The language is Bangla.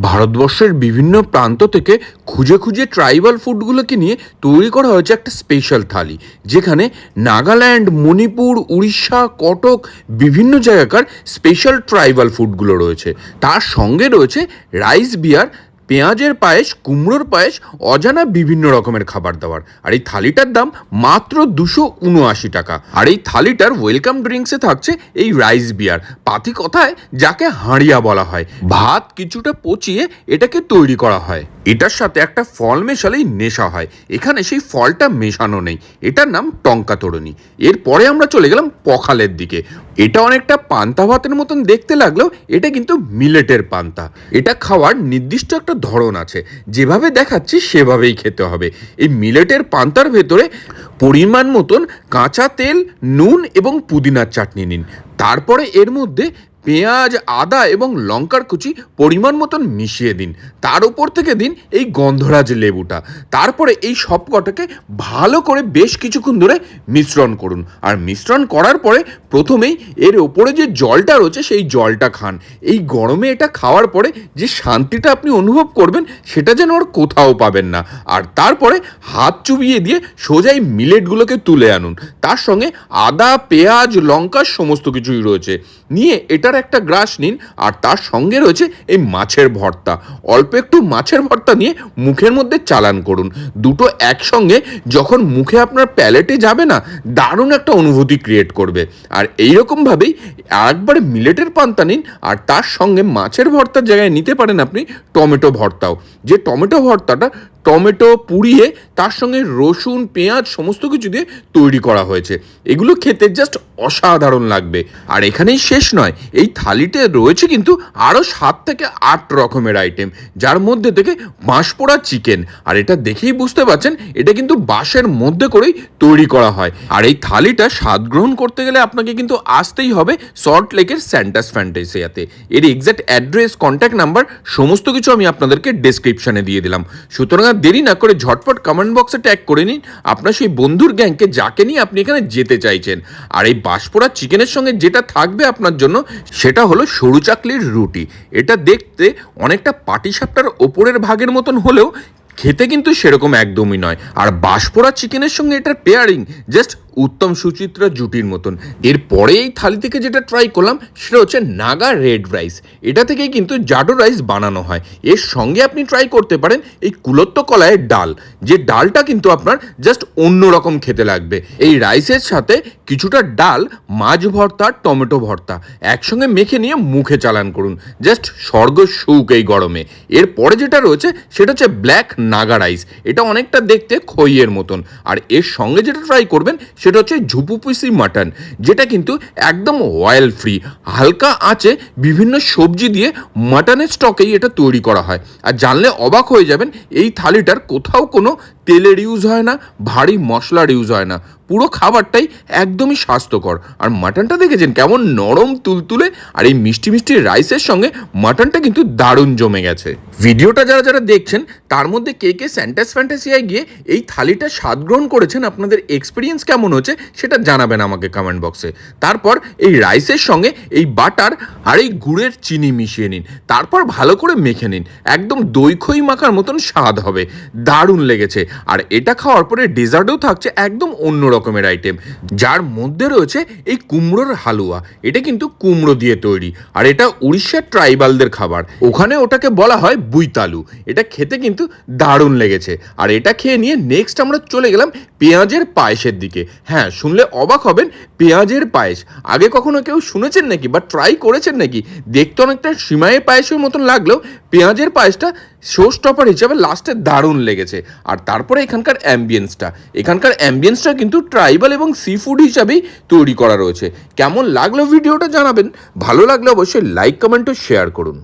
ভারতবর্ষের বিভিন্ন প্রান্ত থেকে খুঁজে খুঁজে ট্রাইবাল ফুডগুলোকে নিয়ে তৈরি করা হয়েছে একটা স্পেশাল থালি, যেখানে নাগাল্যান্ড, মণিপুর, উড়িষ্যা, কটক বিভিন্ন জায়গাকার স্পেশাল ট্রাইবাল ফুডগুলো রয়েছে। তার সঙ্গে রয়েছে রাইস বিয়ার পেঁয়াজের পায়েস, কুমড়োর পায়েস, অজানা বিভিন্ন রকমের খাবার দাবার। আর এই থালিটার দাম মাত্র দুশো উনআশি টাকা। আর এই থালিটার ওয়েলকাম ড্রিঙ্কসে থাকছে এই রাইস বিয়ার পাতি কথায় যাকে হাঁড়িয়া বলা হয়। ভাত কিছুটা পচিয়ে এটাকে তৈরি করা হয়। এটার সাথে একটা ফল মেশালেই নেশা হয়। এখানে সেই ফলটা মেশানো নেই। এটার নাম টঙ্কা তরুণী। এরপরে আমরা চলে গেলাম পখালের দিকে। এটা অনেকটা পান্তা ভাতের মতন দেখতে লাগলেও এটা কিন্তু মিলেটের পান্তা। এটা খাওয়ার নির্দিষ্ট একটা ধরন আছে। যেভাবে দেখাচ্ছি সেভাবেই খেতে হবে। এই মিলেটের পান্তার ভেতরে পরিমাণ মতন কাঁচা তেল, নুন এবং পুদিনার চাটনি নিন। তারপরে এর মধ্যে পেঁয়াজ, আদা এবং লঙ্কার কুচি পরিমাণ মতন মিশিয়ে দিন। তার উপর থেকে দিন এই গন্ধরাজ লেবুটা। তারপরে এই সব কটাকে ভালো করে বেশ কিছুক্ষণ ধরে মিশ্রণ করুন। আর মিশ্রণ করার পরে প্রথমেই এর ওপরে যে জলটা রয়েছে সেই জলটা খান। এই গরমে এটা খাওয়ার পরে যে শান্তিটা আপনি অনুভব করবেন সেটা যেন আর কোথাও পাবেন না। আর তারপরে হাত চুবিয়ে দিয়ে সোজাই মিলেটগুলোকে তুলে আনুন। তার সঙ্গে আদা, পেঁয়াজ লঙ্কা সমস্ত কিছুই রয়েছে। নিয়ে এটার একটা গ্রাস নিন, আর তার সঙ্গে রয়েছে এই মাছের ভর্তা। অল্প একটু মাছের ভর্তা নিয়ে মুখের মধ্যে চালান করুন। দুটো একসঙ্গে যখন মুখে আপনার প্যালেটে যাবে না, দারুণ একটা অনুভূতি ক্রিয়েট করবে। আর এইরকমভাবেই একবার মিলেটের পান্তা নিন, আর তার সঙ্গে মাছের ভর্তার জায়গায় নিতে পারেন আপনি টমেটো ভর্তাও। যে টমেটো ভর্তাটা টমেটো, পুড়িয়ে তার সঙ্গে রসুন, পেঁয়াজ সমস্ত কিছু দিয়ে তৈরি করা হয়েছে। এগুলো খেতে জাস্ট অসাধারণ লাগবে। আর এখানেই শেষ নয়, এই থালিতে রয়েছে কিন্তু আরও সাত থেকে আট রকমের আইটেম যার মধ্যে থেকে বাঁশ পোড়া চিকেন আর এটা দেখেই বুঝতে পারছেন, এটা কিন্তু বাঁশের মধ্যে করেই তৈরি করা হয়। আর এই থালিটা স্বাদ গ্রহণ করতে গেলে আপনাকে কিন্তু আসতেই হবে সল্ট লেকের স্যান্টাস ফ্যান্টাসিয়াতে এর এক্স্যাক্ট অ্যাড্রেস কন্ট্যাক্ট নাম্বার সমস্ত কিছু আমি আপনাদেরকে ডেসক্রিপশনে দিয়ে দিলাম। সুতরাং আর দেরি না করে ঝটপট কমেন্ট বক্সে ট্যাগ করে নিন। আপনার সেই বন্ধুর গ্যাংকে যাকে নিয়ে আপনি এখানে যেতে চাইছেন। আর এই বাঁশপোড়া চিকেনের সঙ্গে যেটা থাকবে আপনার জন্য, সেটা হলো সরু চাকলির রুটি। এটা দেখতে অনেকটা পাটিসাপটার ওপরের ভাগের মতন হলেও খেতে কিন্তু সেরকম একদমই নয়। আর বাঁশপোড়া চিকেনের সঙ্গে এটার পেয়ারিং জাস্ট উত্তম সুচিত্রা জুটির মতন। এরপরে এই থালি থেকে যেটা ট্রাই করলাম, সেটা হচ্ছে নাগা রেড রাইস এটা থেকেই কিন্তু জাডো রাইস বানানো হয়। এর সঙ্গে আপনি ট্রাই করতে পারেন এই কুলত্ত কলায়ের ডাল। যে ডালটা কিন্তু আপনার জাস্ট অন্য রকম খেতে লাগবে। এই রাইসের সাথে কিছুটা ডাল, মাছ ভর্তা টমেটো ভর্তা একসঙ্গে মেখে নিয়ে মুখে চালান করুন। জাস্ট স্বর্গ সুখ এই গরমে। এরপরে যেটা রয়েছে, সেটা হচ্ছে ব্ল্যাক নাগা রাইস এটা অনেকটা দেখতে খইয়ের মতন। আর এর সঙ্গে যেটা ট্রাই করবেন সেটা হচ্ছে ঝুপুপুসি মাটন, যেটা কিন্তু একদম অয়েল ফ্রি হালকা আঁচে বিভিন্ন সবজি দিয়ে মাটনের স্টকেই এটা তৈরি করা হয়। আর জানলে অবাক হয়ে যাবেন, এই থালিটার কোথাও কোনো তেলের ইউজ হয় না, ভারী মশলার ইউজ হয় না। পুরো খাবারটাই একদমই স্বাস্থ্যকর। আর মাটনটা দেখেছেন কেমন নরম তুলতুলে, আর এই মিষ্টি মিষ্টি রাইসের সঙ্গে মাটনটা কিন্তু দারুণ জমে গেছে। ভিডিওটা যারা যারা দেখছেন, তার মধ্যে কে কে স্যান্টাস ফ্যান্টাসিয়ায় গিয়ে এই থালিটা স্বাদ গ্রহণ করেছেন, আপনাদের এক্সপিরিয়েন্স কেমন হচ্ছে, সেটা জানাবেন আমাকে কমেন্ট বক্সে তারপর এই রাইসের সঙ্গে এই বাটার আর এই গুড়ের চিনি মিশিয়ে নিন। তারপর ভালো করে মেখে নিন। একদম দই খই মাখার মতন স্বাদ হবে। দারুণ লেগেছে। আর এটা খাওয়ার পরে ডেজার্টও থাকছে একদম অন্য রকমের আইটেম। যার মধ্যে রয়েছে এই কুমড়োর হালুয়া। এটা কিন্তু কুমড়ো দিয়ে তৈরি। আর এটা উড়িষ্যার ট্রাইবালদের খাবার। ওখানে ওটাকে বলা হয় বুইতালু। এটা খেতে কিন্তু দারুণ লেগেছে। আর এটা খেয়ে নিয়ে নেক্সট আমরা চলে গেলাম পেঁয়াজের পায়েসের দিকে। হ্যাঁ শুনলে অবাক হবেন, পেঁয়াজের পায়েস। আগে কখনো কেউ শুনেছেন নাকি বা ট্রাই করেছেন নাকি? দেখতে অনেকটা সিমাইয়ের পায়েসের মতন লাগলেও পেঁয়াজের পায়েসটা শো স্টপার হিসাবে লাস্টে দারুণ লেগেছে। আর তারপরে এখানকার অ্যাম্বিয়েন্সটা এখানকার অ্যাম্বিয়েন্সটা কিন্তু ট্রাইবাল এবং সি ফুড হিসাবেই তৈরি করা রয়েছে। কেমন লাগল ভিডিওটা জানাবেন? ভালো লাগলে অবশ্যই লাইক কমেন্ট ও শেয়ার করুন।